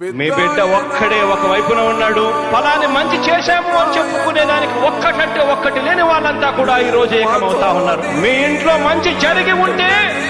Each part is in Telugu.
మీ బిడ్డ ఒక్కడే ఒక వైపున ఉన్నాడు. ఫలాన్ని మంచి చేశాము అని చెప్పుకునే దానికి ఒక్కటంటే ఒక్కటి లేని వాళ్ళంతా కూడా ఈ రోజు ఏకమవుతా ఉన్నారు. మీ ఇంట్లో మంచి జరిగి ఉంటే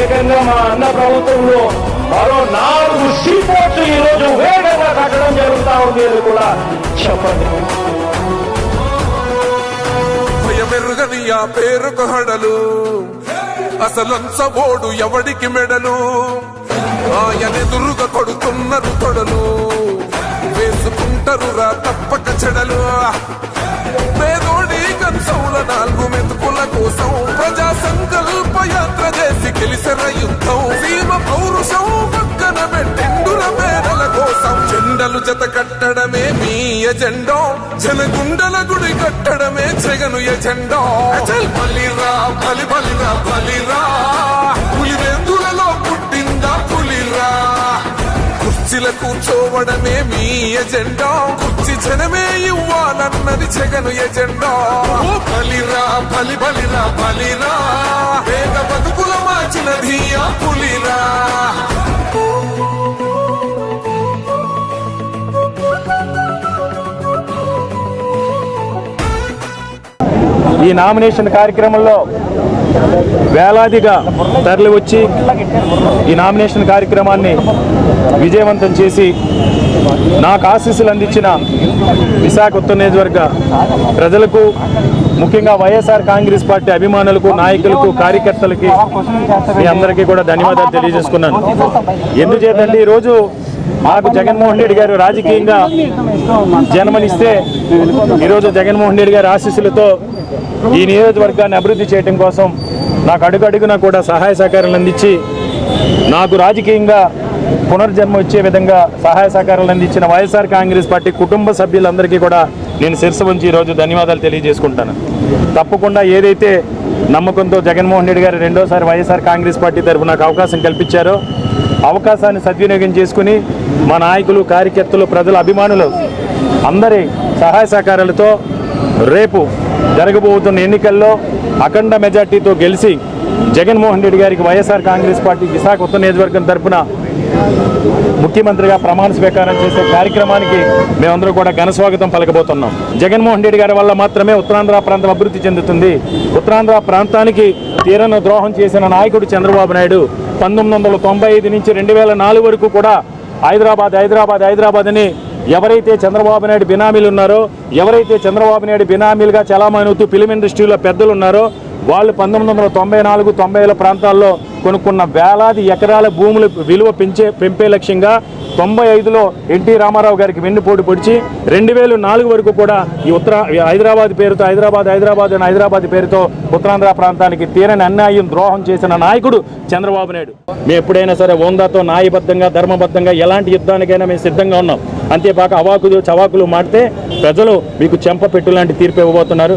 ఏకంగా మా అన్న ప్రభుత్వంలో మరో నాలుగు సీపోర్ట్స్ ఈ రోజు వేగంగా కట్టడం జరుగుతూ ఉంది అని కూడా చెప్పండి. భయమెరుగని ఆ పేరుకు హడలు. అసలంచబోడు ఎవడికి మెడలు? ఆయనెదురుగా కొడుతున్నారు తొడలు. వేసుకుంటారు రా తప్పక చెడలు. చేసి గెలిసిన యుద్ధం సీమ పౌరుషం పక్కన పెట్టిండుర మేడల కోసం. జెండలు జత కట్టడమే మీ ఎజెండో జనగుండల గుడి కట్టడమే జగను ఎజెండో. అచల్ బలిరా బలి బలిరా బలిరా. పులివెందులలో పుట్టిందా పులిరా? కుర్చీల కూర్చోవడమే మీ ఎజెండా కుర్చీ జనమే ఇవ్వాలన్నది జగను ఎజెండా. ఓ బలిరా బలి బలిరా బలిరా. బతుకుల మార్చిన పులిరా. ఈ నామినేషన్ కార్యక్రమంలో వేలాదిగా తరలి వచ్చి ఈ నామినేషన్ కార్యక్రమాన్ని విజయవంతం చేసి నాకు ఆశీస్సులు అందించిన విశాఖ ఉత్తర నియోజకవర్గ ప్రజలకు ముఖ్యంగా వైఎస్ఆర్ కాంగ్రెస్ పార్టీ అభిమానులకు నాయకులకు కార్యకర్తలకి మీ అందరికీ కూడా ధన్యవాదాలు తెలియజేసుకున్నాను. ఎందుచేతండి ఈరోజు మాకు జగన్మోహన్ రెడ్డి గారు రాజకీయంగా జన్మనిస్తే ఈరోజు జగన్మోహన్ రెడ్డి గారి ఆశీస్సులతో ఈ నియోజకవర్గాన్ని అభివృద్ధి చేయడం కోసం నాకు అడుగు కూడా సహాయ సహకారాలు అందించి నాకు రాజకీయంగా పునర్జన్మ వచ్చే విధంగా సహాయ సహకారాలు అందించిన వైఎస్ఆర్ కాంగ్రెస్ పార్టీ కుటుంబ సభ్యులందరికీ కూడా నేను శిరసు ఉంచి ఈరోజు ధన్యవాదాలు తెలియజేసుకుంటాను. తప్పకుండా ఏదైతే నమ్మకంతో జగన్మోహన్ రెడ్డి గారు రెండోసారి వైఎస్ఆర్ కాంగ్రెస్ పార్టీ తరఫున నాకు అవకాశం కల్పించారో అవకాశాన్ని సద్వినియోగం చేసుకుని మా నాయకులు కార్యకర్తలు ప్రజల అభిమానులు అందరి సహాయ సహకారాలతో రేపు జరగబోతున్న ఎన్నికల్లో అఖండ మెజార్టీతో గెలిచి జగన్మోహన్ రెడ్డి గారికి వైఎస్ఆర్ కాంగ్రెస్ పార్టీ విశాఖ ఉత్తర నియోజకవర్గం తరఫున ముఖ్యమంత్రిగా ప్రమాణ స్వీకారం చేసే కార్యక్రమానికి మేమందరూ కూడా ఘన స్వాగతం పలకబోతున్నాం. జగన్మోహన్ రెడ్డి గారి వల్ల మాత్రమే ఉత్తరాంధ్ర ప్రాంతం అభివృద్ధి చెందుతుంది. ఉత్తరాంధ్ర ప్రాంతానికి తీరను ద్రోహం చేసిన నాయకుడు చంద్రబాబు నాయుడు పంతొమ్మిది వందల తొంభై ఐదు నుంచి రెండు వేల నాలుగు వరకు కూడా హైదరాబాద్ హైదరాబాద్ హైదరాబాద్ అని ఎవరైతే చంద్రబాబు నాయుడు బినామీలు ఉన్నారో ఎవరైతే చంద్రబాబు నాయుడు బినామీలుగా చలామణవుతూ ఫిలిం ఇండస్ట్రీలో పెద్దలు ఉన్నారో వాళ్ళు పంతొమ్మిది వందల తొంభై నాలుగు తొంభైల ప్రాంతాల్లో కొనుక్కున్న వేలాది ఎకరాల భూముల విలువ పెంచే పెంపే లక్ష్యంగా తొంభై ఐదులో ఎన్టీ రామారావు గారికి వెన్నుపోటు పొడిచి రెండు వేలు నాలుగు వరకు కూడా ఈ ఉత్తర హైదరాబాద్ పేరుతో హైదరాబాద్ హైదరాబాద్ అని హైదరాబాద్ పేరుతో ఉత్తరాంధ్ర ప్రాంతానికి తీరని అన్యాయం ద్రోహం చేసిన నాయకుడు చంద్రబాబు నాయుడు. మేము ఎప్పుడైనా సరే ఓందాతో న్యాయబద్ధంగా ధర్మబద్ధంగా ఎలాంటి యుద్ధానికైనా మేము సిద్ధంగా ఉన్నాం. అంతేకాక అవాకులు చవాకులు మాడితే ప్రజలు మీకు చెంప పెట్టు లాంటి తీర్పు ఇవ్వబోతున్నారు.